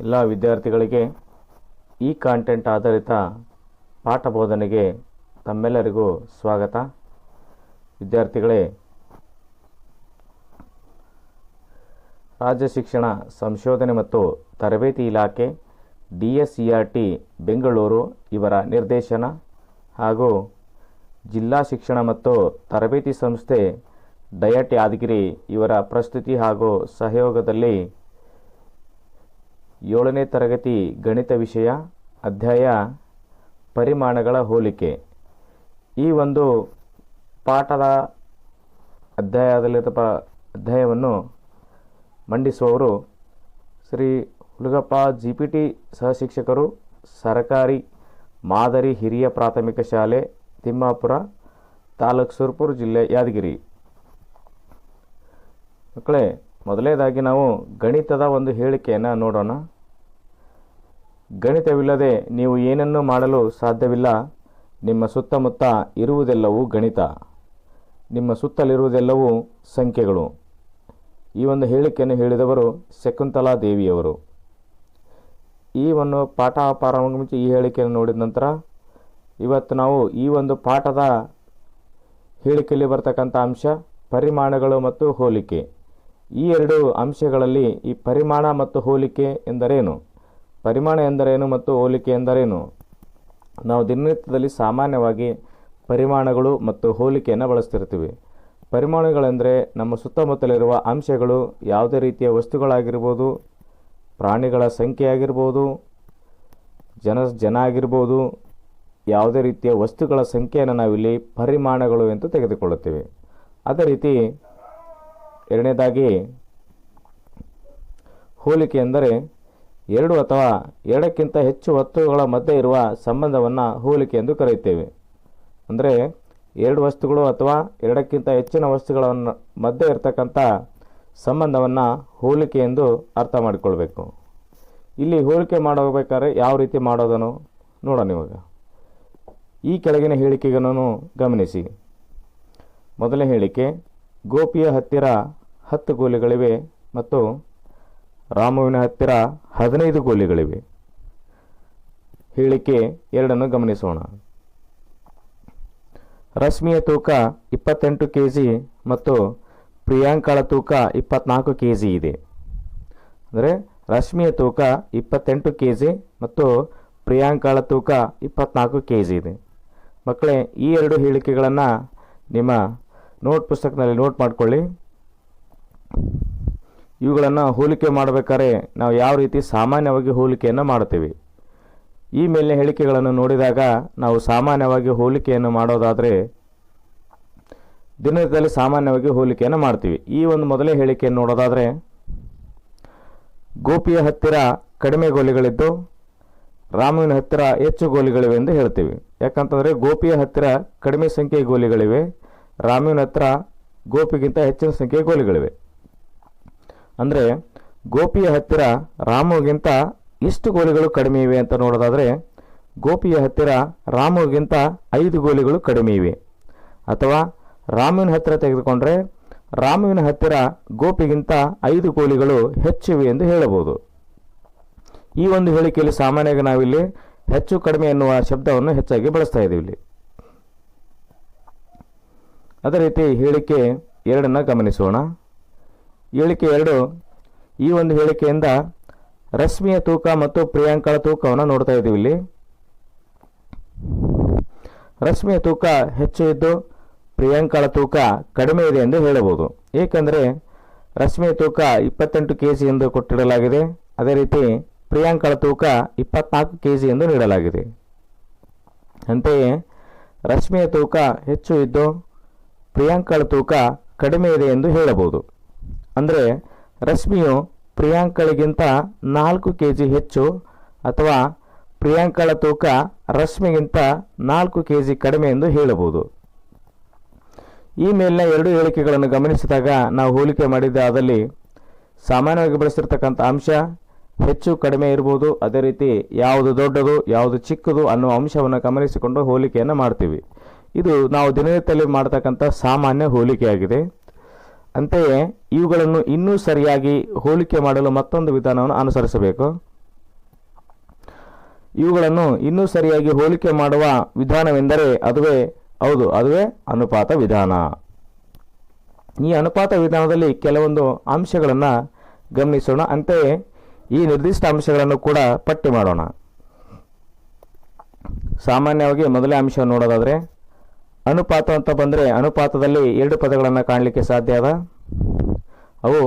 ಎಲ್ಲ ವಿದ್ಯಾರ್ಥಿಗಳಿಗೆ ಈ ಕಾಂಟೆಂಟ್ ಆಧಾರಿತ ಪಾಠ ಬೋಧನೆಗೆ ತಮ್ಮೆಲ್ಲರಿಗೂ ಸ್ವಾಗತ. ವಿದ್ಯಾರ್ಥಿಗಳೇ, ರಾಜ್ಯ ಶಿಕ್ಷಣ ಸಂಶೋಧನೆ ಮತ್ತು ತರಬೇತಿ ಇಲಾಖೆ D S E R T Bengaluru ಇವರ ನಿರ್ದೇಶನ ಹಾಗೂ ಜಿಲ್ಲಾ ಶಿಕ್ಷಣ ಮತ್ತು ತರಬೇತಿ ಸಂಸ್ಥೆ ಡಯಟ್ ಯಾದಗಿರಿ ಇವರ ಪ್ರಸ್ತುತಿ ಹಾಗೂ ಸಹಯೋಗದಲ್ಲಿ ಏಳನೇ ತರಗತಿ ಗಣಿತ ವಿಷಯ, ಅಧ್ಯಾಯ ಪರಿಮಾಣಗಳ ಹೋಲಿಕೆ. ಈ ಒಂದು ಪಾಠದ ಅಧ್ಯಾಯದಲ್ಲಿರುವ ಅಧ್ಯಾಯವನ್ನು ಮಂಡಿಸುವವರು Shri Hulagappa G P T ಸಹಶಿಕ್ಷಕರು, ಸರಕಾರಿ ಮಾದರಿ ಹಿರಿಯ ಪ್ರಾಥಮಿಕ ಶಾಲೆ, ತಿಮ್ಮಾಪುರ ತಾಲೂಕು ಸುರ್ಪುರ್ ಜಿಲ್ಲೆ, ಯಾದಗಿರಿ. ಮಕ್ಕಳೇ ಮೊದಲನೇದಾಗಿ ನಾವು ಗಣಿತದ ಒಂದು ಹೇಳಿಕೆಯನ್ನು ನೋಡೋಣ. ಗಣಿತವಿಲ್ಲದೆ ನೀವು ಏನನ್ನೂ ಮಾಡಲು ಸಾಧ್ಯವಿಲ್ಲ. ನಿಮ್ಮ ಸುತ್ತಮುತ್ತ ಇರುವುದೆಲ್ಲವೂ ಗಣಿತ. ನಿಮ್ಮ ಸುತ್ತಲಿರುವುದೆಲ್ಲವೂ ಸಂಖ್ಯೆಗಳು. ಈ ಒಂದು ಹೇಳಿಕೆಯನ್ನು ಹೇಳಿದವರು ಶಕುಂತಲಾ ದೇವಿಯವರು. ಈ ಒಂದು ಪಾಠ ಪ್ರಾರಂಭ ಈ ಹೇಳಿಕೆಯನ್ನು ನೋಡಿದ ನಂತರ ಇವತ್ತು ನಾವು ಈ ಒಂದು ಪಾಠದ ಹೇಳಿಕೆಯಲ್ಲಿ ಬರ್ತಕ್ಕಂಥ ಅಂಶ ಪರಿಮಾಣಗಳು ಮತ್ತು ಹೋಲಿಕೆ. ಈ ಎರಡು ಅಂಶಗಳಲ್ಲಿ ಈ ಪರಿಮಾಣ ಮತ್ತು ಹೋಲಿಕೆ ಎಂದರೇನು? ಪರಿಮಾಣ ಎಂದರೇನು ಮತ್ತು ಹೋಲಿಕೆ ಎಂದರೇನು? ನಾವು ದಿನನಿತ್ಯದಲ್ಲಿ ಸಾಮಾನ್ಯವಾಗಿ ಪರಿಮಾಣಗಳು ಮತ್ತು ಹೋಲಿಕೆಯನ್ನು ಬಳಸ್ತಿರ್ತೀವಿ. ಪರಿಮಾಣಗಳೆಂದರೆ ನಮ್ಮ ಸುತ್ತಮುತ್ತಲಿರುವ ಅಂಶಗಳು ಯಾವುದೇ ರೀತಿಯ ವಸ್ತುಗಳಾಗಿರ್ಬೋದು, ಪ್ರಾಣಿಗಳ ಸಂಖ್ಯೆ ಆಗಿರ್ಬೋದು ಜನ ಜನ ಆಗಿರ್ಬೋದು, ಯಾವುದೇ ರೀತಿಯ ವಸ್ತುಗಳ ಸಂಖ್ಯೆಯನ್ನು ನಾವಿಲ್ಲಿ ಪರಿಮಾಣಗಳು ಎಂದು ತೆಗೆದುಕೊಳ್ಳುತ್ತೇವೆ. ಅದೇ ರೀತಿ ಎರಡನೇದಾಗಿ ಹೋಲಿಕೆ ಎಂದರೆ ಎರಡು ಅಥವಾ ಎರಡಕ್ಕಿಂತ ಹೆಚ್ಚು ವಸ್ತುಗಳ ಮಧ್ಯೆ ಇರುವ ಸಂಬಂಧವನ್ನು ಹೋಲಿಕೆ ಎಂದು ಕರೆಯುತ್ತೇವೆ. ಅಂದರೆ ಎರಡು ವಸ್ತುಗಳು ಅಥವಾ ಎರಡಕ್ಕಿಂತ ಹೆಚ್ಚಿನ ವಸ್ತುಗಳ ಮಧ್ಯೆ ಇರತಕ್ಕಂಥ ಸಂಬಂಧವನ್ನು ಹೋಲಿಕೆ ಎಂದು ಅರ್ಥ ಮಾಡಿಕೊಳ್ಬೇಕು. ಇಲ್ಲಿ ಹೋಲಿಕೆ ಮಾಡಬೇಕಾದ್ರೆ ಯಾವ ರೀತಿ ಮಾಡೋದನ್ನು ನೋಡೋಣ ಇವಾಗ. ಈ ಕೆಳಗಿನ ಹೇಳಿಕೆಗಳನ್ನು ಗಮನಿಸಿ. ಮೊದಲನೇ ಹೇಳಿಕೆ, ಗೋಪಿಯ ಹತ್ತಿರ ಹತ್ತು ಗೋಲಿಗಳಿವೆ ಮತ್ತು ರಾಮುವಿನ ಹತ್ತಿರ ಹದಿನೈದು ಗೋಲಿಗಳಿವೆ. ಹೇಳಿಕೆ ಎರಡನ್ನು ಗಮನಿಸೋಣ. ರಶ್ಮಿಯ ತೂಕ ಇಪ್ಪತ್ತೆಂಟು ಕೆ ಜಿ ಮತ್ತು ಪ್ರಿಯಾಂಕಾಳ ತೂಕ ಇಪ್ಪತ್ನಾಲ್ಕು ಕೆ ಜಿ ಇದೆ. ಅಂದರೆ ರಶ್ಮಿಯ ತೂಕ ಇಪ್ಪತ್ತೆಂಟು ಕೆ ಜಿ ಮತ್ತು ಪ್ರಿಯಾಂಕಾಳ ತೂಕ ಇಪ್ಪತ್ನಾಲ್ಕು ಕೆ ಜಿ ಇದೆ. ಮಕ್ಕಳೇ, ಈ ಎರಡು ಹೇಳಿಕೆಗಳನ್ನು ನಿಮ್ಮ ನೋಟ್ ಪುಸ್ತಕದಲ್ಲಿ ನೋಟ್ ಮಾಡಿಕೊಳ್ಳಿ. ಇವುಗಳನ್ನು ಹೋಲಿಕೆ ಮಾಡಬೇಕಾದ್ರೆ ನಾವು ಯಾವ ರೀತಿ ಸಾಮಾನ್ಯವಾಗಿ ಹೋಲಿಕೆಯನ್ನು ಮಾಡ್ತೀವಿ ಈ ಮೇಲಿನ ಹೇಳಿಕೆಗಳನ್ನು ನೋಡಿದಾಗ ನಾವು ಸಾಮಾನ್ಯವಾಗಿ ಹೋಲಿಕೆಯನ್ನು ಮಾಡೋದಾದರೆ ದಿನದಲ್ಲಿ ಸಾಮಾನ್ಯವಾಗಿ ಹೋಲಿಕೆಯನ್ನು ಮಾಡ್ತೀವಿ. ಈ ಒಂದು ಮೊದಲೇ ಹೇಳಿಕೆಯನ್ನು ನೋಡೋದಾದರೆ, ಗೋಪಿಯ ಹತ್ತಿರ ಕಡಿಮೆ ಗೋಲಿಗಳಿದ್ದು ರಾಮುವಿನ ಹತ್ತಿರ ಹೆಚ್ಚು ಗೋಲಿಗಳಿವೆ ಎಂದು ಹೇಳ್ತೀವಿ. ಯಾಕಂತಂದರೆ ಗೋಪಿಯ ಹತ್ತಿರ ಕಡಿಮೆ ಸಂಖ್ಯೆಯ ಗೋಲಿಗಳಿವೆ ರಾಮುವಿನ ಹತ್ತಿರ ಗೋಪಿಗಿಂತ ಹೆಚ್ಚಿನ ಸಂಖ್ಯೆಯ ಗೋಲಿಗಳಿವೆ. ಅಂದರೆ ಗೋಪಿಯ ಹತ್ತಿರ ರಾಮುಗಿಂತ ಇಷ್ಟು ಗೋಲಿಗಳು ಕಡಿಮೆ ಇವೆ ಅಂತ ನೋಡೋದಾದರೆ ಗೋಪಿಯ ಹತ್ತಿರ ರಾಮುಗಿಂತ ಐದು ಗೋಲಿಗಳು ಕಡಿಮೆ ಇವೆ. ಅಥವಾ ರಾಮುವಿನ ಹತ್ತಿರ ತೆಗೆದುಕೊಂಡ್ರೆ ರಾಮುವಿನ ಹತ್ತಿರ ಗೋಪಿಗಿಂತ ಐದು ಗೋಲಿಗಳು ಹೆಚ್ಚಿವೆ ಎಂದು ಹೇಳಬಹುದು. ಈ ಒಂದು ಹೇಳಿಕೆಯಲ್ಲಿ ಸಾಮಾನ್ಯವಾಗಿ ನಾವಿಲ್ಲಿ ಹೆಚ್ಚು ಕಡಿಮೆ ಎನ್ನುವ ಶಬ್ದವನ್ನು ಹೆಚ್ಚಾಗಿ ಬಳಸ್ತಾ ಇದ್ದೀವಿ ಇಲ್ಲಿ. ಅದೇ ರೀತಿ ಹೇಳಿಕೆ ಎರಡನ್ನು ಗಮನಿಸೋಣ. ಹೇಳಿಕೆ ಎರಡು. ಈ ಒಂದು ಹೇಳಿಕೆಯಿಂದ ರಶ್ಮಿಯ ತೂಕ ಮತ್ತು ಪ್ರಿಯಾಂಕಳ ತೂಕವನ್ನು ನೋಡ್ತಾ ಇದ್ದೀವಿ ಇಲ್ಲಿ. ರಶ್ಮಿಯ ತೂಕ ಹೆಚ್ಚು ಇದ್ದು ಪ್ರಿಯಾಂಕಳ ತೂಕ ಕಡಿಮೆ ಇದೆ ಎಂದು ಹೇಳಬಹುದು. ಏಕೆಂದರೆ ರಶ್ಮಿಯ ತೂಕ ಇಪ್ಪತ್ತೆಂಟು ಕೆ ಜಿ ಎಂದು ಕೊಟ್ಟಿಡಲಾಗಿದೆ. ಅದೇ ರೀತಿ ಪ್ರಿಯಾಂಕಳ ತೂಕ ಇಪ್ಪತ್ನಾಲ್ಕು ಕೆ ಜಿ ಎಂದು ನೀಡಲಾಗಿದೆ. ಅಂತೆಯೇ ರಶ್ಮಿಯ ತೂಕ ಹೆಚ್ಚು ಇದ್ದು ಪ್ರಿಯಾಂಕಳ ತೂಕ ಕಡಿಮೆ ಇದೆ ಎಂದು ಹೇಳಬಹುದು. ಅಂದರೆ ರಶ್ಮಿಯು ಪ್ರಿಯಾಂಕಳಿಗಿಂತ ನಾಲ್ಕು ಕೆ ಜಿ ಹೆಚ್ಚು ಅಥವಾ ಪ್ರಿಯಾಂಕಳ ತೂಕ ರಶ್ಮಿಗಿಂತ ನಾಲ್ಕು ಕೆ ಜಿ ಕಡಿಮೆ ಎಂದು ಹೇಳಬಹುದು. ಈ ಮೇಲಿನ ಎರಡು ಹೇಳಿಕೆಗಳನ್ನು ಗಮನಿಸಿದಾಗ ನಾವು ಹೋಲಿಕೆ ಮಾಡಿದ್ದಾದಲ್ಲಿ ಸಾಮಾನ್ಯವಾಗಿ ಬಳಸಿರ್ತಕ್ಕಂಥ ಅಂಶ ಹೆಚ್ಚು ಕಡಿಮೆ ಇರ್ಬೋದು. ಅದೇ ರೀತಿ ಯಾವುದು ದೊಡ್ಡದು, ಯಾವುದು ಚಿಕ್ಕದು ಅನ್ನೋ ಅಂಶವನ್ನು ಗಮನಿಸಿಕೊಂಡು ಹೋಲಿಕೆಯನ್ನು ಮಾಡ್ತೀವಿ. ಇದು ನಾವು ದಿನನಿತ್ಯದಲ್ಲಿ ಮಾಡ್ತಕ್ಕಂಥ ಸಾಮಾನ್ಯ ಹೋಲಿಕೆಯಾಗಿದೆ. ಅಂತೆಯೇ ಇವುಗಳನ್ನು ಇನ್ನೂ ಸರಿಯಾಗಿ ಹೋಲಿಕೆ ಮಾಡಲು ಮತ್ತೊಂದು ವಿಧಾನವನ್ನು ಅನುಸರಿಸಬೇಕು. ಇವುಗಳನ್ನು ಇನ್ನೂ ಸರಿಯಾಗಿ ಹೋಲಿಕೆ ಮಾಡುವ ವಿಧಾನವೆಂದರೆ ಅದುವೇ, ಹೌದು, ಅದುವೇ ಅನುಪಾತ ವಿಧಾನ. ಈ ಅನುಪಾತ ವಿಧಾನದಲ್ಲಿ ಕೆಲವೊಂದು ಅಂಶಗಳನ್ನು ಗಮನಿಸೋಣ. ಅಂತೆಯೇ, ಈ ನಿರ್ದಿಷ್ಟ ಅಂಶಗಳನ್ನು ಕೂಡ ಪಟ್ಟಿ ಮಾಡೋಣ. ಸಾಮಾನ್ಯವಾಗಿ ಮೊದಲೇ ಅಂಶ ನೋಡೋದಾದರೆ, ಅನುಪಾತ ಅಂತ ಬಂದರೆ ಅನುಪಾತದಲ್ಲಿ ಎರಡು ಪದಗಳನ್ನು ಕಾಣಲಿಕ್ಕೆ ಸಾಧ್ಯ ಅದ. ಅವು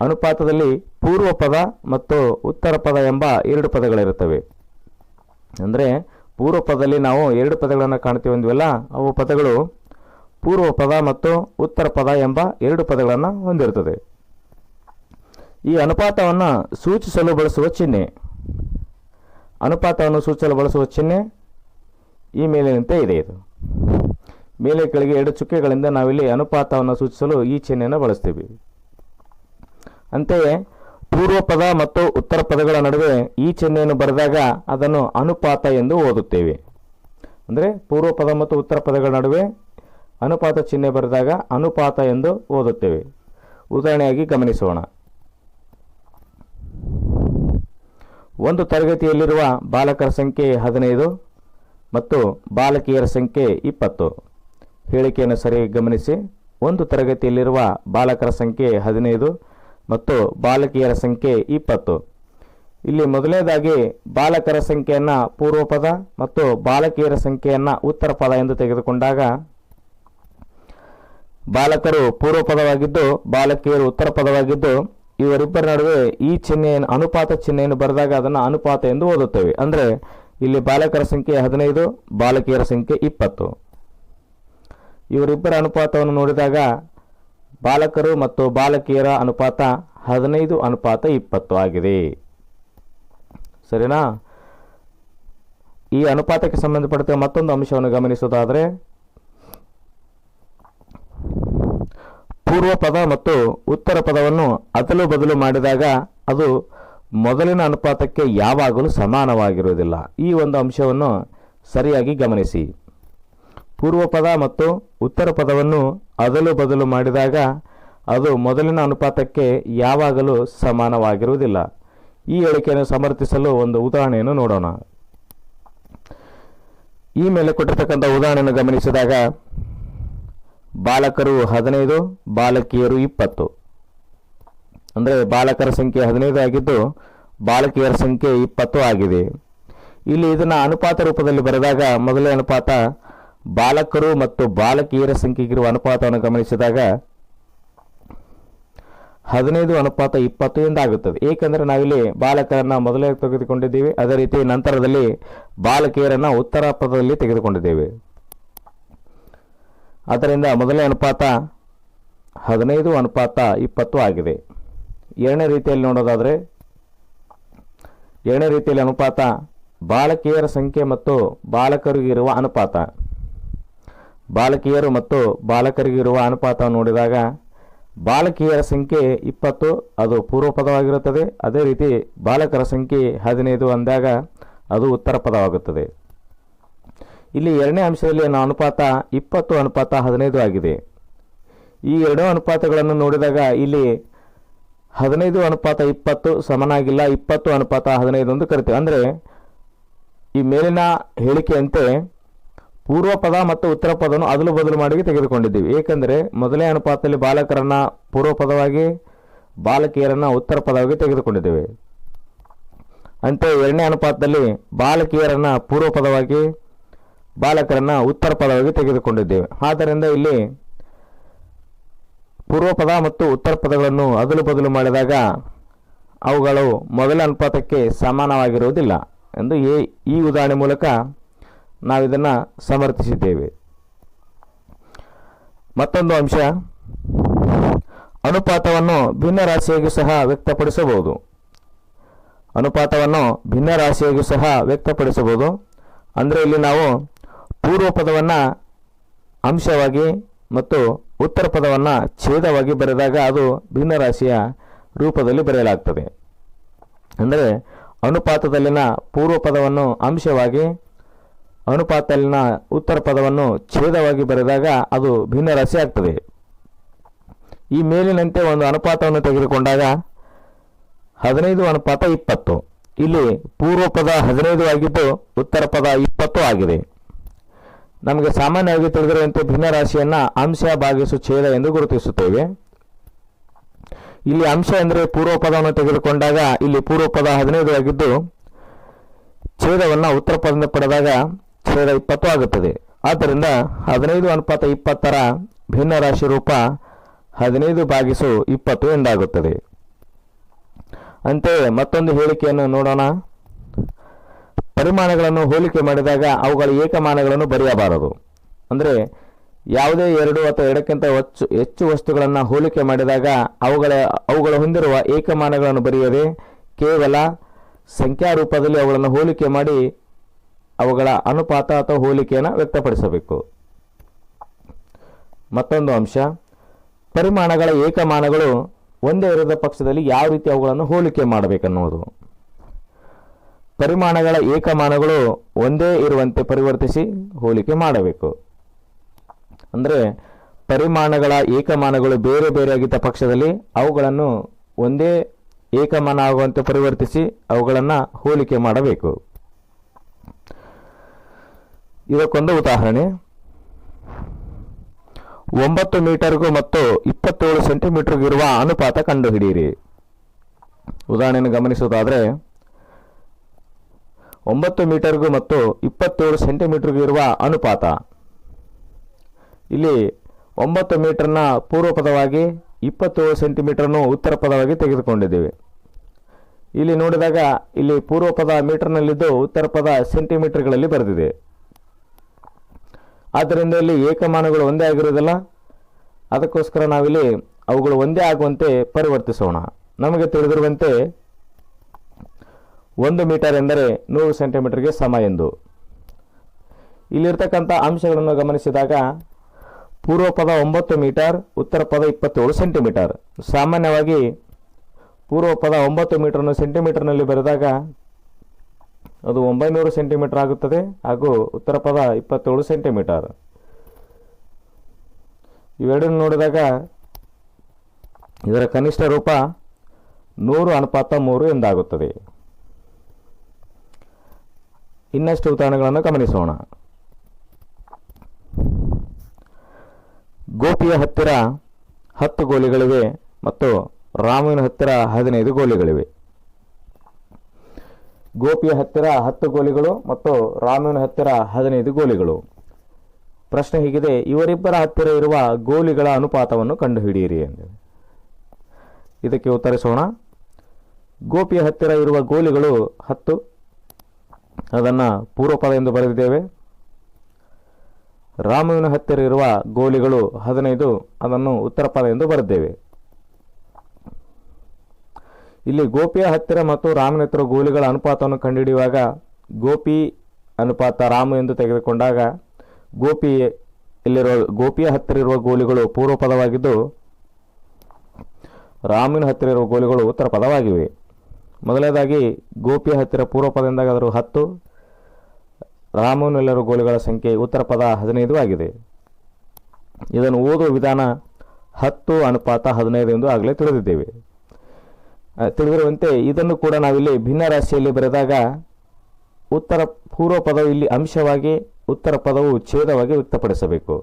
ಅನುಪಾತದಲ್ಲಿ ಪೂರ್ವ ಪದ ಮತ್ತು ಉತ್ತರ ಪದ ಎಂಬ ಎರಡು ಪದಗಳಿರುತ್ತವೆ. ಅಂದರೆ ಪೂರ್ವ ಪದದಲ್ಲಿ ನಾವು ಎರಡು ಪದಗಳನ್ನು ಕಾಣ್ತೀವಿ ಅಂದ್ವಲ್ಲ, ಅವು ಪದಗಳು ಪೂರ್ವ ಪದ ಮತ್ತು ಉತ್ತರ ಪದ ಎಂಬ ಎರಡು ಪದಗಳನ್ನು ಹೊಂದಿರುತ್ತದೆ. ಈ ಅನುಪಾತವನ್ನು ಸೂಚಿಸಲು ಬಳಸುವ ಚಿಹ್ನೆ. ಅನುಪಾತವನ್ನು ಸೂಚಿಸಲು ಬಳಸುವ ಚಿಹ್ನೆ ಈ ಮೇಲಿನಂತೆ ಇದೆ ಇದು. ಮೇಲೆ ಕೆಳಗೆ ಎರಡು ಚುಕ್ಕೆಗಳಿಂದ ನಾವಿಲ್ಲಿ ಅನುಪಾತವನ್ನು ಸೂಚಿಸಲು ಈ ಚಿಹ್ನೆಯನ್ನು ಬಳಸ್ತೀವಿ. ಅಂತೆಯೇ ಪೂರ್ವ ಪದ ಮತ್ತು ಉತ್ತರ ಪದಗಳ ನಡುವೆ ಈ ಚಿಹ್ನೆಯನ್ನು ಬರೆದಾಗ ಅದನ್ನು ಅನುಪಾತ ಎಂದು ಓದುತ್ತೇವೆ. ಅಂದರೆ ಪೂರ್ವ ಪದ ಮತ್ತು ಉತ್ತರ ಪದಗಳ ನಡುವೆ ಅನುಪಾತ ಚಿಹ್ನೆ ಬರೆದಾಗ ಅನುಪಾತ ಎಂದು ಓದುತ್ತೇವೆ. ಉದಾಹರಣೆಯಾಗಿ ಗಮನಿಸೋಣ. ಒಂದು ತರಗತಿಯಲ್ಲಿರುವ ಬಾಲಕರ ಸಂಖ್ಯೆ ಹದಿನೈದು ಮತ್ತು ಬಾಲಕಿಯರ ಸಂಖ್ಯೆ ಇಪ್ಪತ್ತು. ಹೇಳಿಕೆಯನ್ನು ಸರಿಯಾಗಿ ಗಮನಿಸಿ. ಒಂದು ತರಗತಿಯಲ್ಲಿರುವ ಬಾಲಕರ ಸಂಖ್ಯೆ ಹದಿನೈದು ಮತ್ತು ಬಾಲಕಿಯರ ಸಂಖ್ಯೆ ಇಪ್ಪತ್ತು. ಇಲ್ಲಿ ಮೊದಲನೇದಾಗಿ ಬಾಲಕರ ಸಂಖ್ಯೆಯನ್ನು ಪೂರ್ವ ಪದ ಮತ್ತು ಬಾಲಕಿಯರ ಸಂಖ್ಯೆಯನ್ನು ಉತ್ತರ ಪದ ಎಂದು ತೆಗೆದುಕೊಂಡಾಗ ಬಾಲಕರು ಪೂರ್ವ ಪದವಾಗಿದ್ದು ಬಾಲಕಿಯರು ಉತ್ತರ ಪದವಾಗಿದ್ದು, ಇವರಿಬ್ಬರ ನಡುವೆ ಈ ಚಿಹ್ನೆಯನ್ನು, ಅನುಪಾತ ಚಿಹ್ನೆಯನ್ನು ಬರೆದಾಗ ಅದನ್ನು ಅನುಪಾತ ಎಂದು ಓದುತ್ತೇವೆ. ಅಂದರೆ ಇಲ್ಲಿ ಬಾಲಕರ ಸಂಖ್ಯೆ ಹದಿನೈದು, ಬಾಲಕಿಯರ ಸಂಖ್ಯೆ ಇಪ್ಪತ್ತು. ಇವರಿಬ್ಬರ ಅನುಪಾತವನ್ನು ನೋಡಿದಾಗ ಬಾಲಕರು ಮತ್ತು ಬಾಲಕಿಯರ ಅನುಪಾತ ಹದಿನೈದು, ಅನುಪಾತ ಇಪ್ಪತ್ತು ಆಗಿದೆ. ಸರಿನಾ? ಈ ಅನುಪಾತಕ್ಕೆ ಸಂಬಂಧಪಟ್ಟ ಮತ್ತೊಂದು ಅಂಶವನ್ನು ಗಮನಿಸುವುದಾದರೆ, ಪೂರ್ವ ಪದ ಮತ್ತು ಉತ್ತರ ಪದವನ್ನು ಅದಲು ಬದಲು ಮಾಡಿದಾಗ ಅದು ಮೊದಲಿನ ಅನುಪಾತಕ್ಕೆ ಯಾವಾಗಲೂ ಸಮಾನವಾಗಿರುವುದಿಲ್ಲ. ಈ ಒಂದು ಅಂಶವನ್ನು ಸರಿಯಾಗಿ ಗಮನಿಸಿ. ಪೂರ್ವ ಪದ ಮತ್ತು ಉತ್ತರ ಪದವನ್ನು ಅದಲು ಬದಲು ಮಾಡಿದಾಗ ಅದು ಮೊದಲಿನ ಅನುಪಾತಕ್ಕೆ ಯಾವಾಗಲೂ ಸಮಾನವಾಗಿರುವುದಿಲ್ಲ. ಈ ಹೇಳಿಕೆಯನ್ನು ಸಮರ್ಥಿಸಲು ಒಂದು ಉದಾಹರಣೆಯನ್ನು ನೋಡೋಣ. ಈ ಮೇಲೆ ಕೊಟ್ಟಿರ್ತಕ್ಕಂಥ ಉದಾಹರಣೆಯನ್ನು ಗಮನಿಸಿದಾಗ, ಬಾಲಕರು ಹದಿನೈದು, ಬಾಲಕಿಯರು ಇಪ್ಪತ್ತು. ಅಂದರೆ ಬಾಲಕರ ಸಂಖ್ಯೆ ಹದಿನೈದು ಆಗಿದ್ದು, ಬಾಲಕಿಯರ ಸಂಖ್ಯೆ ಇಪ್ಪತ್ತು ಆಗಿದೆ. ಇಲ್ಲಿ ಇದನ್ನು ಅನುಪಾತ ರೂಪದಲ್ಲಿ ಬರೆದಾಗ ಮೊದಲನೇ ಅನುಪಾತ ಬಾಲಕರು ಮತ್ತು ಬಾಲಕಿಯರ ಸಂಖ್ಯೆಗಿರುವ ಅನುಪಾತವನ್ನು ಗಮನಿಸಿದಾಗ ಹದಿನೈದು ಅನುಪಾತ ಇಪ್ಪತ್ತು ಎಂದಾಗುತ್ತದೆ ಏಕೆಂದರೆ ನಾವಿಲ್ಲಿ ಬಾಲಕರನ್ನು ಮೊದಲೇ ತೆಗೆದುಕೊಂಡಿದ್ದೀವಿ. ಅದೇ ರೀತಿ ನಂತರದಲ್ಲಿ ಬಾಲಕಿಯರನ್ನು ಉತ್ತರ ಪದದಲ್ಲಿ ತೆಗೆದುಕೊಂಡಿದ್ದೇವೆ. ಆದ್ದರಿಂದ ಮೊದಲನೇ ಅನುಪಾತ ಹದಿನೈದು, ಅನುಪಾತ ಇಪ್ಪತ್ತು ಆಗಿದೆ. ಎರಡನೇ ರೀತಿಯಲ್ಲಿ ನೋಡೋದಾದರೆ, ಎರಡನೇ ರೀತಿಯಲ್ಲಿ ಅನುಪಾತ ಬಾಲಕಿಯರ ಸಂಖ್ಯೆ ಮತ್ತು ಬಾಲಕರಿಗಿರುವ ಅನುಪಾತ. ಬಾಲಕಿಯರು ಮತ್ತು ಬಾಲಕರಿಗಿರುವ ಅನುಪಾತವನ್ನು ನೋಡಿದಾಗ ಬಾಲಕಿಯರ ಸಂಖ್ಯೆ ಇಪ್ಪತ್ತು, ಅದು ಪೂರ್ವ ಪದವಾಗಿರುತ್ತದೆ ಅದೇ ರೀತಿ ಬಾಲಕರ ಸಂಖ್ಯೆ ಹದಿನೈದು ಅಂದಾಗ ಅದು ಉತ್ತರ ಪದವಾಗುತ್ತದೆ. ಇಲ್ಲಿ ಎರಡನೇ ಅಂಶದಲ್ಲಿ ನಾವು ಅನುಪಾತ ಇಪ್ಪತ್ತು, ಅನುಪಾತ ಹದಿನೈದು ಆಗಿದೆ. ಈ ಎರಡೂ ಅನುಪಾತಗಳನ್ನು ನೋಡಿದಾಗ ಇಲ್ಲಿ ಹದಿನೈದು, ಅನುಪಾತ ಇಪ್ಪತ್ತು ಸಮನಾಗಿಲ್ಲ. ಇಪ್ಪತ್ತು, ಅನುಪಾತ ಹದಿನೈದು ಎಂದು ಕರಿತೀವಿ. ಅಂದರೆ ಈ ಮೇಲಿನ ಹೇಳಿಕೆಯಂತೆ ಪೂರ್ವ ಪದ ಮತ್ತು ಉತ್ತರ ಪದವನ್ನು ಅದಲು ಬದಲು ಮಾಡಿ ತೆಗೆದುಕೊಂಡಿದ್ದೀವಿ. ಏಕೆಂದರೆ ಮೊದಲೇ ಅನುಪಾತದಲ್ಲಿ ಬಾಲಕರನ್ನ ಪೂರ್ವ ಪದವಾಗಿ, ಬಾಲಕಿಯರನ್ನ ಉತ್ತರ ಪದವಾಗಿ ತೆಗೆದುಕೊಂಡಿದ್ದೇವೆ. ಅಂತೆ ಎರಡನೇ ಅನುಪಾತದಲ್ಲಿ ಬಾಲಕಿಯರನ್ನ ಪೂರ್ವ ಪದವಾಗಿ, ಬಾಲಕರನ್ನ ಉತ್ತರ ಪದವಾಗಿ ತೆಗೆದುಕೊಂಡಿದ್ದೇವೆ. ಆದ್ದರಿಂದ ಇಲ್ಲಿ ಪೂರ್ವ ಪದ ಮತ್ತು ಉತ್ತರ ಪದಗಳನ್ನು ಅದಲು ಬದಲು ಮಾಡಿದಾಗ ಅವುಗಳು ಮೊದಲ ಅನುಪಾತಕ್ಕೆ ಸಮಾನವಾಗಿರುವುದಿಲ್ಲ ಎಂದು ಈ ಉದಾಹರಣೆ ಮೂಲಕ ನಾವಿದನ್ನು ಸಮರ್ಥಿಸಿದ್ದೇವೆ. ಮತ್ತೊಂದು ಅಂಶ, ಅನುಪಾತವನ್ನು ಭಿನ್ನ ರಾಶಿಯಾಗಿ ಸಹ ವ್ಯಕ್ತಪಡಿಸಬಹುದು. ಅನುಪಾತವನ್ನು ಭಿನ್ನ ರಾಶಿಯಾಗಿ ಸಹ ವ್ಯಕ್ತಪಡಿಸಬಹುದು. ಅಂದರೆ ಇಲ್ಲಿ ನಾವು ಪೂರ್ವ ಪದವನ್ನು ಅಂಶವಾಗಿ ಮತ್ತು ಉತ್ತರ ಪದವನ್ನು ಛೇದವಾಗಿ ಬರೆದಾಗ ಅದು ಭಿನ್ನ ರಾಶಿಯ ರೂಪದಲ್ಲಿ ಬರೆಯಲಾಗ್ತದೆ. ಅಂದರೆ ಅನುಪಾತದಲ್ಲಿನ ಪೂರ್ವ ಪದವನ್ನು ಅಂಶವಾಗಿ ಅನುಪಾತದಲ್ಲಿನ ಉತ್ತರ ಪದವನ್ನು ಛೇದವಾಗಿ ಬರೆದಾಗ ಅದು ಭಿನ್ನ ರಾಶಿ ಆಗ್ತದೆ. ಈ ಮೇಲಿನಂತೆ ಒಂದು ಅನುಪಾತವನ್ನು ತೆಗೆದುಕೊಂಡಾಗ ಹದಿನೈದು ಅನುಪಾತ ಇಪ್ಪತ್ತು. ಇಲ್ಲಿ ಪೂರ್ವ ಪದ ಹದಿನೈದು ಆಗಿದ್ದು ಉತ್ತರ ಪದ ಇಪ್ಪತ್ತು ಆಗಿದೆ. ನಮಗೆ ಸಾಮಾನ್ಯವಾಗಿ ತಿಳಿದಿರುವಂತೆ ಭಿನ್ನ ರಾಶಿಯನ್ನ ಅಂಶ, ಭಾಗಿಸು, ಛೇದ ಎಂದು ಗುರುತಿಸುತ್ತೇವೆ. ಇಲ್ಲಿ ಅಂಶ ಅಂದರೆ ಪೂರ್ವ ಪದವನ್ನು ತೆಗೆದುಕೊಂಡಾಗ ಇಲ್ಲಿ ಪೂರ್ವ ಪದ ಹದಿನೈದು ಆಗಿದ್ದು ಛೇದವನ್ನು ಉತ್ತರ ಪದದಿಂದ ಪಡೆದಾಗ ಛೇದ ಇಪ್ಪತ್ತು ಆಗುತ್ತದೆ. ಆದ್ದರಿಂದ ಹದಿನೈದು ಅನುಪಾತ ಇಪ್ಪತ್ತರ ಭಿನ್ನ ರಾಶಿ ರೂಪ ಹದಿನೈದು ಭಾಗಿಸು ಇಪ್ಪತ್ತು ಎಂದಾಗುತ್ತದೆ. ಅಂತೆಯೇ ಮತ್ತೊಂದು ಹೇಳಿಕೆಯನ್ನು ನೋಡೋಣ. ಪರಿಮಾಣಗಳನ್ನು ಹೋಲಿಕೆ ಮಾಡಿದಾಗ ಅವುಗಳ ಏಕಮಾನಗಳನ್ನು ಬರೆಯಬಾರದು. ಅಂದರೆ ಯಾವುದೇ ಎರಡು ಅಥವಾ ಎರಡಕ್ಕಿಂತ ಹೆಚ್ಚು ಹೆಚ್ಚು ವಸ್ತುಗಳನ್ನು ಹೋಲಿಕೆ ಮಾಡಿದಾಗ ಅವುಗಳ, ಅವುಗಳು ಹೊಂದಿರುವ ಏಕಮಾನಗಳನ್ನು ಬರೆಯದೆ ಕೇವಲ ಸಂಖ್ಯಾ ರೂಪದಲ್ಲಿ ಅವುಗಳನ್ನು ಹೋಲಿಕೆ ಮಾಡಿ ಅವುಗಳ ಅನುಪಾತ ಅಥವಾ ಹೋಲಿಕೆಯನ್ನು ವ್ಯಕ್ತಪಡಿಸಬೇಕು. ಮತ್ತೊಂದು ಅಂಶ, ಪರಿಮಾಣಗಳ ಏಕಮಾನಗಳು ಒಂದೇ ಇರದ ಪಕ್ಷದಲ್ಲಿ ಯಾವ ರೀತಿ ಅವುಗಳನ್ನು ಹೋಲಿಕೆ ಮಾಡಬೇಕನ್ನುವುದು. ಪರಿಮಾಣಗಳ ಏಕಮಾನಗಳು ಒಂದೇ ಇರುವಂತೆ ಪರಿವರ್ತಿಸಿ ಹೋಲಿಕೆ ಮಾಡಬೇಕು. ಅಂದರೆ, ಪರಿಮಾಣಗಳ ಏಕಮಾನಗಳು ಬೇರೆ ಬೇರೆಯಾಗಿದ್ದ ಪಕ್ಷದಲ್ಲಿ ಅವುಗಳನ್ನು ಒಂದೇ ಏಕಮಾನ ಆಗುವಂತೆ ಪರಿವರ್ತಿಸಿ ಅವುಗಳನ್ನು ಹೋಲಿಕೆ ಮಾಡಬೇಕು. ಇದಕ್ಕೊಂದು ಉದಾಹರಣೆ. ಒಂಬತ್ತು ಮೀಟರ್ಗೂ ಮತ್ತು ಇಪ್ಪತ್ತೇಳು ಸೆಂಟಿಮೀಟರ್ಗಿರುವ ಅನುಪಾತ ಕಂಡುಹಿಡಿಯಿರಿ. ಉದಾಹರಣೆಯನ್ನು ಗಮನಿಸುವುದಾದರೆ, ಒಂಬತ್ತು ಮೀಟರ್ಗೂ ಮತ್ತು ಇಪ್ಪತ್ತೇಳು ಸೆಂಟಿಮೀಟರ್ಗೂ ಇರುವ ಅನುಪಾತ. ಇಲ್ಲಿ ಒಂಬತ್ತು ಮೀಟರ್ನ ಪೂರ್ವ ಪದವಾಗಿ, ಇಪ್ಪತ್ತೇಳು ಸೆಂಟಿಮೀಟರ್ನು ಉತ್ತರ ಪದವಾಗಿ ತೆಗೆದುಕೊಂಡಿದ್ದೇವೆ. ಇಲ್ಲಿ ನೋಡಿದಾಗ, ಇಲ್ಲಿ ಪೂರ್ವ ಪದ ಮೀಟರ್ನಲ್ಲಿದ್ದು ಉತ್ತರ ಪದ ಸೆಂಟಿಮೀಟರ್ಗಳಲ್ಲಿ ಬರೆದಿದೆ. ಆದ್ದರಿಂದ ಇಲ್ಲಿ ಏಕಮಾನಗಳು ಒಂದೇ ಆಗಿರೋದಿಲ್ಲ? ಅದಕ್ಕೋಸ್ಕರ ನಾವಿಲ್ಲಿ ಅವುಗಳು ಒಂದೇ ಆಗುವಂತೆ ಪರಿವರ್ತಿಸೋಣ. ನಮಗೆ ತಿಳಿದಿರುವಂತೆ ಒಂದು ಮೀಟರ್ ಎಂದರೆ ನೂರು ಸೆಂಟಿಮೀಟರ್ಗೆ ಸಮ ಎಂದು. ಇಲ್ಲಿರ್ತಕ್ಕಂಥ ಅಂಶಗಳನ್ನು ಗಮನಿಸಿದಾಗ ಪೂರ್ವ ಪದ ಒಂಬತ್ತು ಮೀಟರ್, ಉತ್ತರ ಪದ ಇಪ್ಪತ್ತೇಳು ಸೆಂಟಿಮೀಟರ್. ಸಾಮಾನ್ಯವಾಗಿ ಪೂರ್ವ ಪದ ಒಂಬತ್ತು ಮೀಟರ್ನ ಸೆಂಟಿಮೀಟರ್ನಲ್ಲಿ ಬರೆದಾಗ ಅದು ಒಂಬೈನೂರು ಸೆಂಟಿಮೀಟರ್ ಆಗುತ್ತದೆ ಹಾಗೂ ಉತ್ತರ ಪದ ಇಪ್ಪತ್ತೇಳು ಸೆಂಟಿಮೀಟರ್. ಇವೆರಡನ್ನು ನೋಡಿದಾಗ ಇದರ ಕನಿಷ್ಠ ರೂಪ ನೂರು ಅನುಪಾತ ಮೂರು ಎಂದಾಗುತ್ತದೆ. ಇನ್ನಷ್ಟು ಉದಾಹರಣೆಗಳನ್ನು ಗಮನಿಸೋಣ. ಗೋಪಿಯ ಹತ್ತಿರ ಹತ್ತು ಗೋಲಿಗಳಿವೆ ಮತ್ತು ರಾಮುವಿನ ಹತ್ತಿರ ಹದಿನೈದು ಗೋಲಿಗಳಿವೆ. ಗೋಪಿಯ ಹತ್ತಿರ ಹತ್ತು ಗೋಲಿಗಳು ಮತ್ತು ರಾಮನ ಹತ್ತಿರ ಹದಿನೈದು ಗೋಲಿಗಳು. ಪ್ರಶ್ನೆ ಹೀಗಿದೆ, ಇವರಿಬ್ಬರ ಹತ್ತಿರ ಇರುವ ಗೋಲಿಗಳ ಅನುಪಾತವನ್ನು ಕಂಡುಹಿಡಿಯಿರಿ ಎಂದು ಇದಕ್ಕೆ ಉತ್ತರಿಸೋಣ. ಗೋಪಿಯ ಹತ್ತಿರ ಇರುವ ಗೋಲಿಗಳು ಹತ್ತು. ಅದನ್ನು ಪೂರ್ವಪದ ಎಂದು ಬರೆದಿದ್ದೇವೆ. ರಾಮುವಿನ ಹತ್ತಿರ ಇರುವ ಗೋಲಿಗಳು ಹದಿನೈದು. ಅದನ್ನು ಉತ್ತರ ಎಂದು ಬರೆದಿದ್ದೇವೆ ಇಲ್ಲಿ ಗೋಪಿಯ ಹತ್ತಿರ ಮತ್ತು ರಾಮನ ಹತ್ತಿರ ಗೋಲಿಗಳ ಅನುಪಾತವನ್ನು ಕಂಡುಹಿಡಿಯುವಾಗ ಗೋಪಿ ಅನುಪಾತ ರಾಮು ಎಂದು ತೆಗೆದುಕೊಂಡಾಗ ಗೋಪಿ ಇಲ್ಲಿರುವ, ಗೋಪಿಯ ಹತ್ತಿರ ಇರುವ ಗೋಲಿಗಳು ಪೂರ್ವ ಪದವಾಗಿದ್ದು, ರಾಮನ ಹತ್ತಿರ ಇರುವ ಗೋಲಿಗಳು ಉತ್ತರ ಪದವಾಗಿವೆ. ಮೊದಲನೇದಾಗಿ, ಗೋಪಿಯ ಹತ್ತಿರ ಪೂರ್ವ ಎಂದಾಗ ಅದರ ಹತ್ತು, ರಾಮನಲ್ಲಿರುವ ಗೋಲಿಗಳ ಸಂಖ್ಯೆ ಉತ್ತರ ಪದ ಹದಿನೈದು ಆಗಿದೆ. ಇದನ್ನು ಓದುವ ವಿಧಾನ ಹತ್ತು ಅನುಪಾತ ಹದಿನೈದು ಎಂದು ಆಗಲೇ ತಿಳಿದಿದ್ದೇವೆ. ತಿಳಿದಿರುವಂತೆ ಇದನ್ನು ಕೂಡ ನಾವಿಲ್ಲಿ ಭಿನ್ನ ರಾಶಿಯಲ್ಲಿ ಬರೆದಾಗ ಉತ್ತರ ಪೂರ್ವ ಪದವು ಇಲ್ಲಿ ಅಂಶವಾಗಿ, ಉತ್ತರ ಪದವು ಛೇದವಾಗಿ ವ್ಯಕ್ತಪಡಿಸಬೇಕು.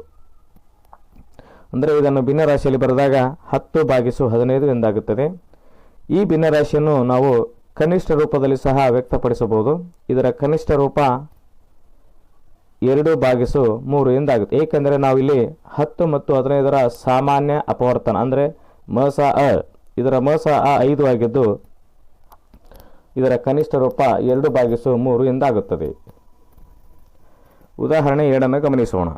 ಅಂದರೆ ಇದನ್ನು ಭಿನ್ನ ರಾಶಿಯಲ್ಲಿ ಬರೆದಾಗ ಹತ್ತು ಭಾಗಿಸು ಹದಿನೈದು ಎಂದಾಗುತ್ತದೆ. ಈ ಭಿನ್ನ ರಾಶಿಯನ್ನು ನಾವು ಕನಿಷ್ಠ ರೂಪದಲ್ಲಿ ಸಹ ವ್ಯಕ್ತಪಡಿಸಬಹುದು. ಇದರ ಕನಿಷ್ಠ ರೂಪ ಎರಡು ಭಾಗಿಸು ಮೂರು ಎಂದಾಗುತ್ತೆ. ಏಕೆಂದರೆ ನಾವಿಲ್ಲಿ ಹತ್ತು ಮತ್ತು ಹದಿನೈದರ ಸಾಮಾನ್ಯ ಅಪವರ್ತನ, ಅಂದರೆ ಮಸ ಅ ಇದರ ಮೋಸ ಆ ಐದು ಆಗಿದ್ದು ಇದರ ಕನಿಷ್ಠ ರೂಪ ಎರಡು ಭಾಗಿಸು ಮೂರು ಎಂದಾಗುತ್ತದೆ. ಉದಾಹರಣೆ ಎರಡನ್ನು ಗಮನಿಸೋಣ.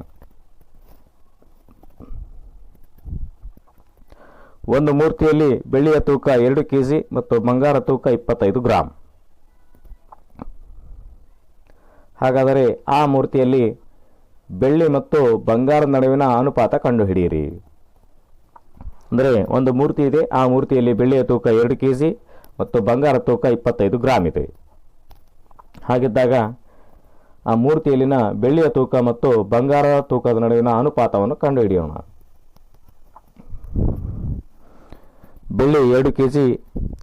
ಒಂದು ಮೂರ್ತಿಯಲ್ಲಿ ಬೆಳ್ಳಿಯ ತೂಕ ಎರಡು ಕೆ ಜಿ ಮತ್ತು ಬಂಗಾರ ತೂಕ ಇಪ್ಪತ್ತೈದು ಗ್ರಾಂ. ಹಾಗಾದರೆ ಆ ಮೂರ್ತಿಯಲ್ಲಿ ಬೆಳ್ಳಿ ಮತ್ತು ಬಂಗಾರದ ನಡುವಿನ ಅನುಪಾತ ಕಂಡುಹಿಡಿಯಿರಿ. ಅಂದರೆ ಒಂದು ಮೂರ್ತಿ ಇದೆ. ಆ ಮೂರ್ತಿಯಲ್ಲಿ ಬೆಳ್ಳಿಯ ತೂಕ ಎರಡು ಕೆ ಜಿ ಮತ್ತು ಬಂಗಾರ ತೂಕ ಇಪ್ಪತ್ತೈದು ಗ್ರಾಮ್ ಇದೆ. ಹಾಗಿದ್ದಾಗ ಆ ಮೂರ್ತಿಯಲ್ಲಿನ ಬೆಳ್ಳಿಯ ತೂಕ ಮತ್ತು ಬಂಗಾರದ ತೂಕದ ನಡುವಿನ ಅನುಪಾತವನ್ನು ಕಂಡುಹಿಡಿಯೋಣ. ಬೆಳ್ಳಿ ಎರಡು ಕೆ ಜಿ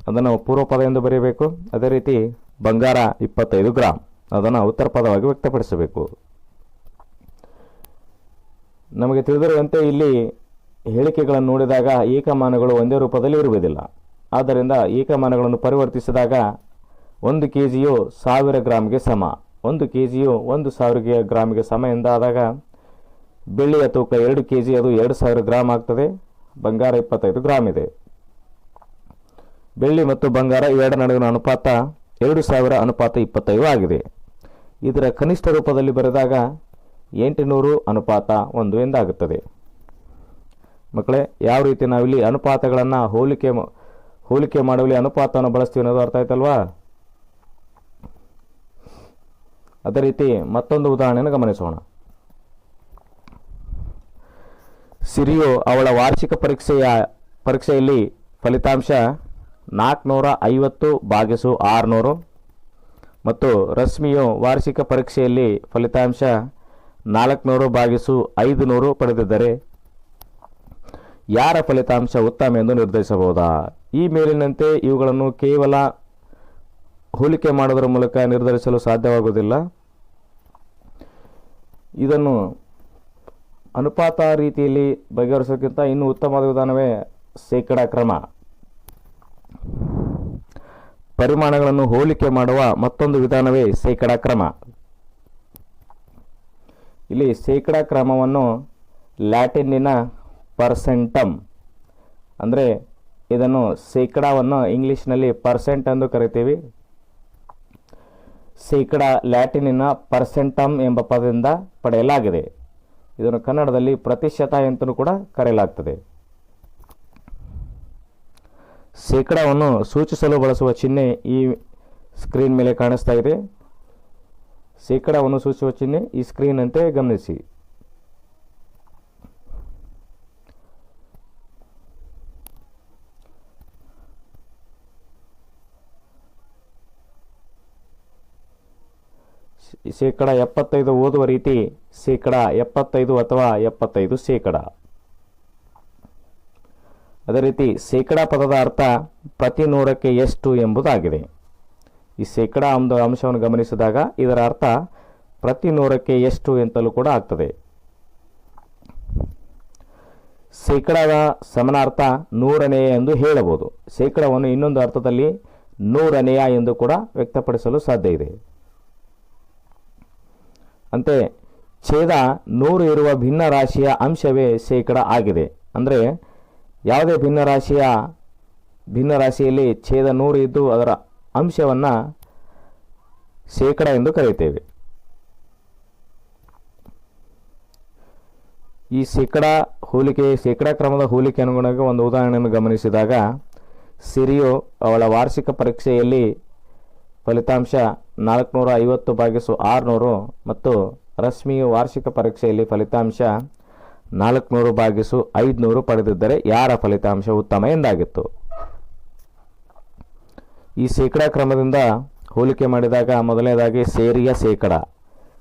ಅದನ್ನು ಪೂರ್ವ ಪದ ಎಂದು ಬರೆಯಬೇಕು ಅದೇ ರೀತಿ ಬಂಗಾರ ಇಪ್ಪತ್ತೈದು ಗ್ರಾಮ್ ಅದನ್ನು ಉತ್ತರ ಪದವಾಗಿ ವ್ಯಕ್ತಪಡಿಸಬೇಕು. ನಮಗೆ ತಿಳಿದಿರುವಂತೆ ಇಲ್ಲಿ ಹೇಳಿಕೆಗಳನ್ನು ನೋಡಿದಾಗ ಏಕಮಾನಗಳು ಒಂದೇ ರೂಪದಲ್ಲಿ ಇರುವುದಿಲ್ಲ. ಆದ್ದರಿಂದ ಏಕಮಾನಗಳನ್ನು ಪರಿವರ್ತಿಸಿದಾಗ ಒಂದು ಕೆ ಜಿಯು ಸಾವಿರ ಗ್ರಾಮ್ಗೆ ಸಮ. ಒಂದು ಕೆ ಜಿಯು ಒಂದು ಸಾವಿರ ಗ್ರಾಮ್ಗೆ ಸಮ ಎಂದಾದಾಗ ಬೆಳ್ಳಿಯ ತೂಕ ಎರಡು ಕೆ ಜಿ ಅದು ಎರಡು ಸಾವಿರ ಗ್ರಾಮ್ ಆಗ್ತದೆ. ಬಂಗಾರ ಇಪ್ಪತ್ತೈದು ಗ್ರಾಮ್ ಇದೆ. ಬೆಳ್ಳಿ ಮತ್ತು ಬಂಗಾರ ಇವೆರಡರ ನಡುವಿನ ಅನುಪಾತ ಎರಡು ಸಾವಿರ, ಅನುಪಾತ ಇಪ್ಪತ್ತೈದು ಆಗಿದೆ. ಇದರ ಕನಿಷ್ಠ ರೂಪದಲ್ಲಿ ಬರೆದಾಗ ಎಂಟುನೂರು ಅನುಪಾತ ಒಂದು ಎಂದಾಗುತ್ತದೆ. ಮಕ್ಕಳೇ, ಯಾವ ರೀತಿ ನಾವಿಲ್ಲಿ ಅನುಪಾತಗಳನ್ನು ಹೋಲಿಕೆ ಹೋಲಿಕೆ ಮಾಡುವಲ್ಲಿ ಅನುಪಾತವನ್ನು ಬಳಸ್ತೀವಿ ಅನ್ನೋದು ಅರ್ಥ ಆಯ್ತಲ್ವಾ? ಅದೇ ರೀತಿ ಮತ್ತೊಂದು ಉದಾಹರಣೆಯನ್ನು ಗಮನಿಸೋಣ. ಸಿರಿಯು ಅವಳ ವಾರ್ಷಿಕ ಪರೀಕ್ಷೆಯ, ಪರೀಕ್ಷೆಯಲ್ಲಿ ಫಲಿತಾಂಶ ನಾಲ್ಕುನೂರ ಐವತ್ತು ಭಾಗಿಸು ಆರುನೂರು ಮತ್ತು ರಶ್ಮಿಯು ವಾರ್ಷಿಕ ಪರೀಕ್ಷೆಯಲ್ಲಿ ಫಲಿತಾಂಶ ನಾಲ್ಕುನೂರು ಭಾಗಿಸು ಐದು ನೂರು ಪಡೆದಿದ್ದರೆ ಯಾರ ಫಲಿತಾಂಶ ಉತ್ತಮ ಎಂದು ನಿರ್ಧರಿಸಬಹುದಾ? ಈ ಮೇಲಿನಂತೆ ಇವುಗಳನ್ನು ಕೇವಲ ಹೋಲಿಕೆ ಮಾಡೋದರ ಮೂಲಕ ನಿರ್ಧರಿಸಲು ಸಾಧ್ಯವಾಗುವುದಿಲ್ಲ. ಇದನ್ನು ಅನುಪಾತ ರೀತಿಯಲ್ಲಿ ಬಗೆಹರಿಸೋಕ್ಕಿಂತ ಇನ್ನೂ ಉತ್ತಮವಾದ ವಿಧಾನವೇ ಶೇಕಡಾ ಕ್ರಮ. ಪರಿಮಾಣಗಳನ್ನು ಹೋಲಿಕೆ ಮಾಡುವ ಮತ್ತೊಂದು ವಿಧಾನವೇ ಶೇಕಡಾ ಕ್ರಮ. ಇಲ್ಲಿ ಶೇಕಡಾ ಕ್ರಮವನ್ನು ಲ್ಯಾಟಿನ್ನಿನ ಪರ್ಸೆಂಟಮ್ ಅಂದರೆ ಇದನ್ನು ಶೇಕಡಾವನ್ನು ಇಂಗ್ಲೀಷ್ನಲ್ಲಿ ಪರ್ಸೆಂಟ್ ಎಂದು ಕರಿತೀವಿ. ಶೇಕಡ ಲ್ಯಾಟಿನಿನ ಪರ್ಸೆಂಟಮ್ ಎಂಬ ಪದದಿಂದ ಪಡೆಯಲಾಗಿದೆ. ಇದನ್ನು ಕನ್ನಡದಲ್ಲಿ ಪ್ರತಿಶತ ಅಂತಲೂ ಕೂಡ ಕರೆಯಲಾಗ್ತದೆ. ಶೇಕಡಾವನ್ನು ಸೂಚಿಸಲು ಬಳಸುವ ಚಿಹ್ನೆ ಈ ಸ್ಕ್ರೀನ್ ಮೇಲೆ ಕಾಣಿಸ್ತಾ ಇದೆ. ಶೇಕಡಾವನ್ನು ಸೂಚಿಸುವ ಚಿಹ್ನೆ ಈ ಸ್ಕ್ರೀನ್ ಅಂತೆ ಗಮನಿಸಿ. ಶೇಕಡ ಎಪ್ಪತ್ತೈದು ಓದುವ ರೀತಿ ಶೇಕಡ ಎಪ್ಪತ್ತೈದು ಅಥವಾ ಎಪ್ಪತ್ತೈದು ಶೇಕಡ. ಅದೇ ರೀತಿ ಶೇಕಡ ಪದದ ಅರ್ಥ ಪ್ರತಿ ನೂರಕ್ಕೆ ಎಷ್ಟು ಎಂಬುದಾಗಿದೆ. ಈ ಶೇಕಡ ಒಂದು ಅಂಶವನ್ನು ಗಮನಿಸಿದಾಗ ಇದರ ಅರ್ಥ ಪ್ರತಿ ನೂರಕ್ಕೆ ಎಷ್ಟು ಎಂತಲೂ ಕೂಡ ಆಗ್ತದೆ. ಶೇಕಡದ ಸಮನಾರ್ಥ ನೂರನೆಯ ಎಂದು ಹೇಳಬಹುದು. ಶೇಕಡವನ್ನು ಇನ್ನೊಂದು ಅರ್ಥದಲ್ಲಿ ನೂರನೆಯ ಎಂದು ಕೂಡ ವ್ಯಕ್ತಪಡಿಸಲು ಸಾಧ್ಯ ಇದೆ. ಅಂತೆ ಛೇದ ನೂರು ಇರುವ ಭಿನ್ನ ರಾಶಿಯ ಅಂಶವೇ ಶೇಕಡ ಆಗಿದೆ. ಅಂದರೆ ಯಾವುದೇ ಭಿನ್ನ ರಾಶಿಯ ಭಿನ್ನ ರಾಶಿಯಲ್ಲಿ ಛೇದ ನೂರು ಇದ್ದು ಅದರ ಅಂಶವನ್ನು ಶೇಕಡ ಎಂದು ಕರೆಯುತ್ತೇವೆ. ಈ ಶೇಕಡ ಹೋಲಿಕೆ, ಶೇಕಡ ಕ್ರಮದ ಹೋಲಿಕೆ ಅನುಗುಣವಾಗಿ ಒಂದು ಉದಾಹರಣೆಯನ್ನು ಗಮನಿಸಿದಾಗ ಸಿರಿಯು ಅವಳ ವಾರ್ಷಿಕ ಪರೀಕ್ಷೆಯಲ್ಲಿ ಫಲಿತಾಂಶ ನಾಲ್ಕುನೂರ ಐವತ್ತು ಭಾಗಿಸು ಆರುನೂರು ಮತ್ತು ರಶ್ಮಿಯು ವಾರ್ಷಿಕ ಪರೀಕ್ಷೆಯಲ್ಲಿ ಫಲಿತಾಂಶ ನಾಲ್ಕುನೂರು ಭಾಗಿಸು ಐದುನೂರು ಪಡೆದಿದ್ದರೆ ಯಾರ ಫಲಿತಾಂಶ ಉತ್ತಮ ಎಂದಾಗಿತ್ತು. ಈ ಶೇಕಡಾ ಕ್ರಮದಿಂದ ಹೋಲಿಕೆ ಮಾಡಿದಾಗ ಮೊದಲನೇದಾಗಿ ಸೇರಿಯ ಶೇಕಡ.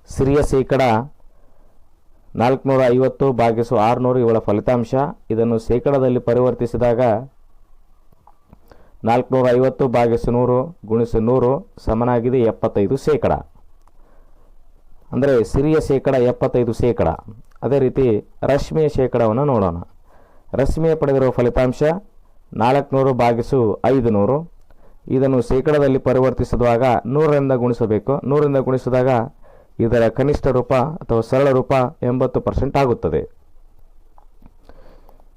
ಸಿರಿಯ ಶೇಕಡ ನಾಲ್ಕುನೂರ ಐವತ್ತು ಭಾಗಿಸು ಆರುನೂರು ಇವಳ ಫಲಿತಾಂಶ. ಇದನ್ನು ಶೇಕಡದಲ್ಲಿ ಪರಿವರ್ತಿಸಿದಾಗ ನಾಲ್ಕುನೂರ ಐವತ್ತು ಭಾಗಿಸು ನೂರು ಗುಣಿಸು ನೂರು ಸಮನಾಗಿದೆ ಎಪ್ಪತ್ತೈದು ಶೇಕಡ. ಅಂದರೆ ಸಿರಿಯ ಶೇಕಡ ಎಪ್ಪತ್ತೈದು ಶೇಕಡ. ಅದೇ ರೀತಿ ರಶ್ಮಿಯ ಶೇಕಡವನ್ನು ನೋಡೋಣ. ರಶ್ಮಿಯ ಪಡೆದಿರುವ ಫಲಿತಾಂಶ ನಾಲ್ಕುನೂರು ಭಾಗಿಸು ಐದು ನೂರು ಇದನ್ನು ಶೇಕಡದಲ್ಲಿ ಪರಿವರ್ತಿಸಿದಾಗ ನೂರರಿಂದ ಗುಣಿಸಬೇಕು. ನೂರರಿಂದ ಗುಣಿಸಿದಾಗ ಇದರ ಕನಿಷ್ಠ ರೂಪ ಅಥವಾ ಸರಳ ರೂಪ ಎಂಬತ್ತು ಪರ್ಸೆಂಟ್ ಆಗುತ್ತದೆ.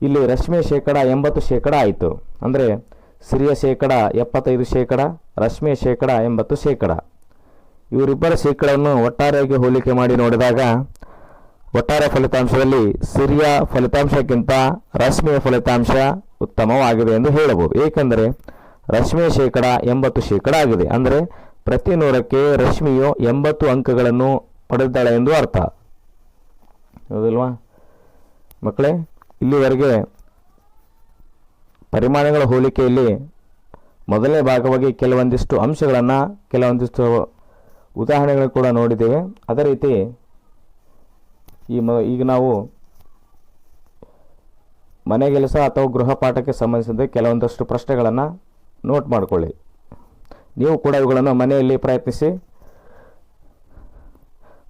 ಇಲ್ಲಿ ರಶ್ಮಿಯ ಶೇಕಡ ಎಂಬತ್ತು ಶೇಕಡ ಆಯಿತು. ಅಂದರೆ ಸಿರಿಯ ಶೇಕಡ ಎಪ್ಪತ್ತೈದು ಶೇಕಡ ರಶ್ಮಿಯ ಶೇಕಡ ಎಂಬತ್ತು ಶೇಕಡ. ಇವರಿಬ್ಬರ ಶೇಕಡವನ್ನು ಒಟ್ಟಾರೆಯಾಗಿ ಹೋಲಿಕೆ ಮಾಡಿ ನೋಡಿದಾಗ, ಒಟ್ಟಾರೆ ಫಲಿತಾಂಶದಲ್ಲಿ ಸಿರಿಯ ಫಲಿತಾಂಶಕ್ಕಿಂತ ರಶ್ಮಿಯ ಫಲಿತಾಂಶ ಉತ್ತಮವಾಗಿದೆ ಎಂದು ಹೇಳಬಹುದು. ಏಕೆಂದರೆ ರಶ್ಮಿಯ ಶೇಕಡ ಎಂಬತ್ತು ಶೇಕಡ ಆಗಿದೆ. ಅಂದರೆ ಪ್ರತಿ ನೂರಕ್ಕೆ ರಶ್ಮಿಯು ಎಂಬತ್ತು ಅಂಕಗಳನ್ನು ಪಡೆದಿದ್ದಾಳೆ ಎಂದು ಅರ್ಥ. ಹೌದಲ್ವಾ? ಮಕ್ಕಳೇ, ಇಲ್ಲಿವರೆಗೆ ಪರಿಮಾಣಗಳ ಹೋಲಿಕೆಯಲ್ಲಿ ಮೊದಲನೇ ಭಾಗವಾಗಿ ಕೆಲವೊಂದಿಷ್ಟು ಅಂಶಗಳನ್ನು ಕೆಲವೊಂದಿಷ್ಟು ಉದಾಹರಣೆಗಳು ಕೂಡ ನೋಡಿದ್ದೇವೆ. ಅದೇ ರೀತಿ ಈ ಮ, ಈಗ ನಾವು ಮನೆ ಕೆಲಸ ಅಥವಾ ಗೃಹ ಪಾಠಕ್ಕೆ ಸಂಬಂಧಿಸಿದ ಕೆಲವೊಂದಷ್ಟು ಪ್ರಶ್ನೆಗಳನ್ನು ನೋಟ್ ಮಾಡಿಕೊಳ್ಳಿ. ನೀವು ಕೂಡ ಇವುಗಳನ್ನು ಮನೆಯಲ್ಲಿ ಪ್ರಯತ್ನಿಸಿ,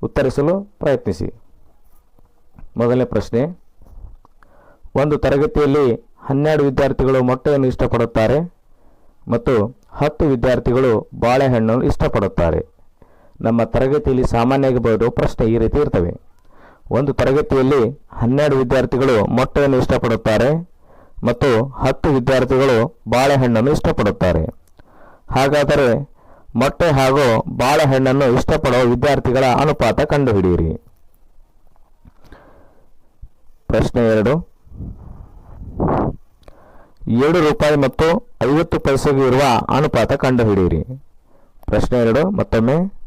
ಉತ್ತರಿಸಲು ಪ್ರಯತ್ನಿಸಿ. ಮೊದಲನೇ ಪ್ರಶ್ನೆ, ಒಂದು ತರಗತಿಯಲ್ಲಿ ಹನ್ನೆರಡು ವಿದ್ಯಾರ್ಥಿಗಳು ಮೊಟ್ಟೆಯನ್ನು ಇಷ್ಟಪಡುತ್ತಾರೆ ಮತ್ತು ಹತ್ತು ವಿದ್ಯಾರ್ಥಿಗಳು ಬಾಳೆಹಣ್ಣನ್ನು ಇಷ್ಟಪಡುತ್ತಾರೆ. ನಮ್ಮ ತರಗತಿಯಲ್ಲಿ ಸಾಮಾನ್ಯವಾಗಿ ಬರುವ ಪ್ರಶ್ನೆ ಈ ರೀತಿ ಇರ್ತವೆ. ಒಂದು ತರಗತಿಯಲ್ಲಿ ಹನ್ನೆರಡು ವಿದ್ಯಾರ್ಥಿಗಳು ಮೊಟ್ಟೆಯನ್ನು ಇಷ್ಟಪಡುತ್ತಾರೆ ಮತ್ತು ಹತ್ತು ವಿದ್ಯಾರ್ಥಿಗಳು ಬಾಳೆಹಣ್ಣನ್ನು ಇಷ್ಟಪಡುತ್ತಾರೆ. ಹಾಗಾದರೆ ಮೊಟ್ಟೆ ಹಾಗೂ ಬಾಳೆಹಣ್ಣನ್ನು ಇಷ್ಟಪಡುವ ವಿದ್ಯಾರ್ಥಿಗಳ ಅನುಪಾತ ಕಂಡುಹಿಡಿಯಿರಿ. ಪ್ರಶ್ನೆ ಎರಡು. ಏಳು ರೂಪಾಯಿ ಮತ್ತು ಐವತ್ತು ಪೈಸೆಗೂ ಇರುವ ಅನುಪಾತ ಕಂಡುಹಿಡಿಯಿರಿ. ಪ್ರಶ್ನೆ ಎರಡು, ಮತ್ತೊಮ್ಮೆ.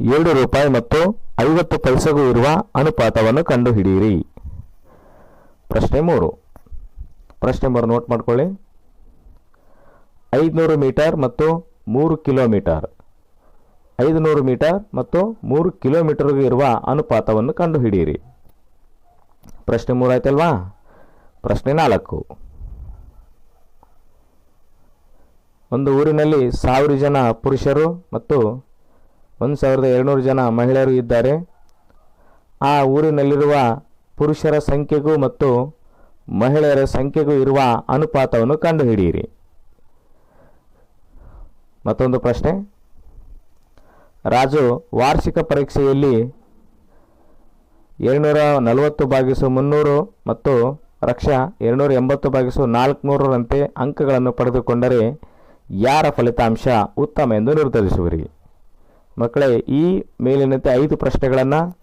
ಏಳು ರೂಪಾಯಿ ಮತ್ತು ಐವತ್ತು ಪೈಸೆಗೂ ಇರುವ ಅನುಪಾತವನ್ನು ಕಂಡುಹಿಡಿಯಿರಿ. ಪ್ರಶ್ನೆ ಮೂರು. ಪ್ರಶ್ನೆ ಮೂರು ನೋಟ್ ಮಾಡ್ಕೊಳ್ಳಿ. ಐದುನೂರು ಮೀಟರ್ ಮತ್ತು ಮೂರು ಕಿಲೋಮೀಟರ್. ಐದುನೂರು ಮೀಟರ್ ಮತ್ತು ಮೂರು ಕಿಲೋಮೀಟರ್ಗೂ ಇರುವ ಅನುಪಾತವನ್ನು ಕಂಡುಹಿಡಿಯಿರಿ. ಪ್ರಶ್ನೆ ಮೂರು ಆಯ್ತಲ್ವಾ? ಪ್ರಶ್ನೆ ನಾಲ್ಕು. ಒಂದು ಊರಿನಲ್ಲಿ ಸಾವಿರ ಜನ ಪುರುಷರು ಮತ್ತು ಒಂದು ಸಾವಿರದ ಏಳ್ನೂರು ಜನ ಮಹಿಳೆಯರು ಇದ್ದಾರೆ. ಆ ಊರಿನಲ್ಲಿರುವ ಪುರುಷರ ಸಂಖ್ಯೆಗೂ ಮತ್ತು ಮಹಿಳೆಯರ ಸಂಖ್ಯೆಗೂ ಇರುವ ಅನುಪಾತವನ್ನು ಕಂಡುಹಿಡಿಯಿರಿ. ಮತ್ತೊಂದು ಪ್ರಶ್ನೆ. ರಾಜು ವಾರ್ಷಿಕ ಪರೀಕ್ಷೆಯಲ್ಲಿ ಏಳ್ನೂರ ನಲವತ್ತು ಭಾಗಿಸು ಮುನ್ನೂರು ಮತ್ತು ರಕ್ಷಾ ಎರಡುನೂರ ಎಂಬತ್ತು ಭಾಗಿಸು ನಾಲ್ಕುನೂರರಂತೆ ಅಂಕಗಳನ್ನು ಪಡೆದುಕೊಂಡರೆ ಯಾರ ಫಲಿತಾಂಶ ಉತ್ತಮ ಎಂದು ನಿರ್ಧರಿಸುವಿರಿ. ಮಕ್ಕಳೇ, ಈ ಮೇಲಿನಂತೆ ಐದು ಪ್ರಶ್ನೆಗಳನ್ನು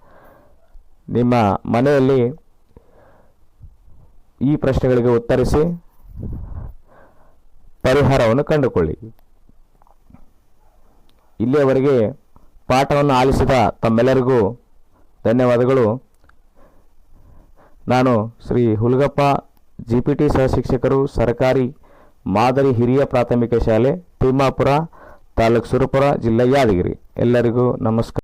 ನಿಮ್ಮ ಮನೆಯಲ್ಲಿ ಈ ಪ್ರಶ್ನೆಗಳಿಗೆ ಉತ್ತರಿಸಿ ಪರಿಹಾರವನ್ನು ಕಂಡುಕೊಳ್ಳಿ. ಇಲ್ಲಿಯವರೆಗೆ ಪಾಠವನ್ನು ಆಲಿಸಿದ ತಮ್ಮೆಲ್ಲರಿಗೂ ಧನ್ಯವಾದಗಳು. ನಾನು Shri Hulgappa G P T ಸಹಶಿಕ್ಷಕರು ಸರ್ಕಾರಿ ಮಾದರಿ ಹಿರಿಯ ಪ್ರಾಥಮಿಕ ಶಾಲೆ ತಿಮ್ಮಾಪುರ ತಾಲೂಕು ಸುರಪುರ ಜಿಲ್ಲೆ ಯಾದಗಿರಿ ಎಲ್ಲರಿಗೂ ನಮಸ್ಕಾರ.